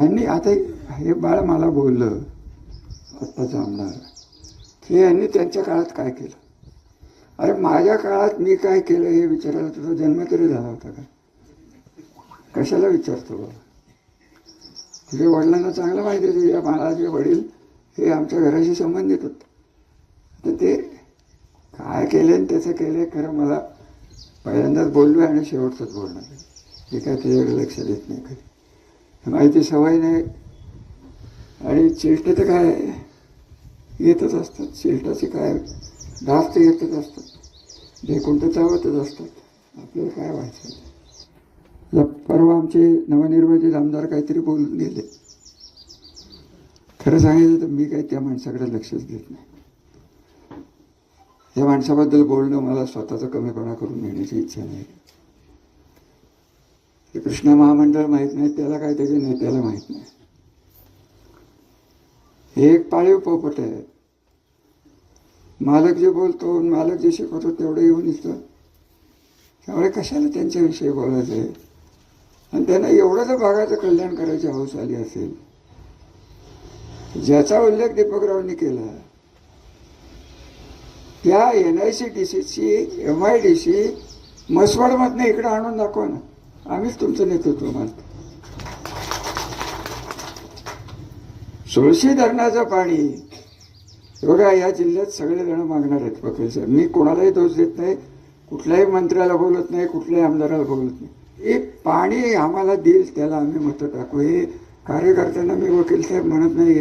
यांनी आता हे बाळ मला बोललं आत्ताचं आमदार की यांनी त्यांच्या काळात काय केलं? अरे माझ्या काळात मी काय केलं हे विचारायला तुझा जन्म तरी झाला होता का? कशाला विचारतो बाबा? तुझ्या वडिलांना चांगलं माहिती आहे तुझ्या बाळाचे वडील हे आमच्या घराशी संबंधित होते. तर ते काय केले आणि त्याचं केले खरं मला पहिल्यांदाच बोललो आहे आणि शेवटचंच बोलणार आहे. हे काय तुझ्याकडे लक्ष देत नाही कधी? माहिती सवय नाही. आणि चिलटे तर काय येतच असतात. चिलटाचे काय डास तर येतच असतात. ढेकून तर चावतच असतात. आपल्याला काय व्हायचं? परवा आमचे नवनिर्वाचित आमदार काहीतरी बोलून गेले. खरं सांगायचं तर मी काही त्या माणसाकडे लक्षच देत नाही. या माणसाबद्दल बोलणं मला स्वतःचा कमीपणा करून घेण्याची इच्छा नाही. ते कृष्ण महामंडळ माहीत नाही त्याला काय त्याच्या नेत्याला माहीत नाही. हे एक पाळीव पोपट आहे. मालक जे बोलतो मालक जे शिकवतो तेवढं येऊन दिसतं. त्यामुळे कशाला त्यांच्याविषयी बोलायचं आहे? आणि त्यांना एवढं जर भागाचं कल्याण करायची हौस आली असेल ज्याचा उल्लेख दीपकरावांनी केला त्या एन आय सी डी सीची एम आय डी सी मसवडमधनं इकडं आणून दाखवा ना. आम्हीच तुमचं नेतृत्व मानतो. सुळशी धरणाचं पाणी बघा या जिल्ह्यात सगळे जण मागणार आहेत वकील साहेब. मी कोणालाही दोष देत नाही कुठल्याही मंत्र्याला बोलत नाही कुठल्याही आमदाराला बोलत नाही. हे पाणी आम्हाला देईल त्याला आम्ही मतं टाकू. हे कार्यकर्त्यांना मी वकील साहेब म्हणत नाही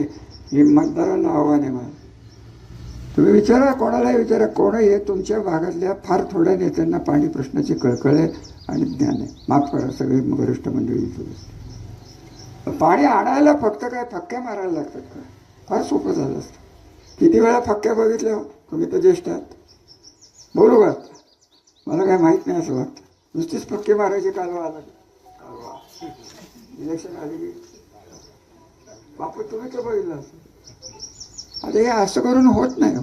हे मतदारांना आव्हान आहे मला. तुम्ही विचारा कोणालाही विचारा कोण हे तुमच्या भागातल्या फार थोड्या नेत्यांना पाणी प्रश्नाची कळकळ आहे आणि ज्ञान आहे. माफ करा सगळी वरिष्ठ मंडळी पाणी आणायला फक्त काय फक्क्या मारायला लागतात का? फार सोपं झालं असतं. किती वेळा फक्क्या बघितल्या हो? तुम्ही तर ज्येष्ठ आहात. बोलू का? मला काय माहीत नाही असं वाटतं. नुसतीच फक्के मारायचे कालवा आला. कालवा. इलेक्शन आली की? बापू तुम्ही तर बघितलं असं आता हे असं करून होत नाही.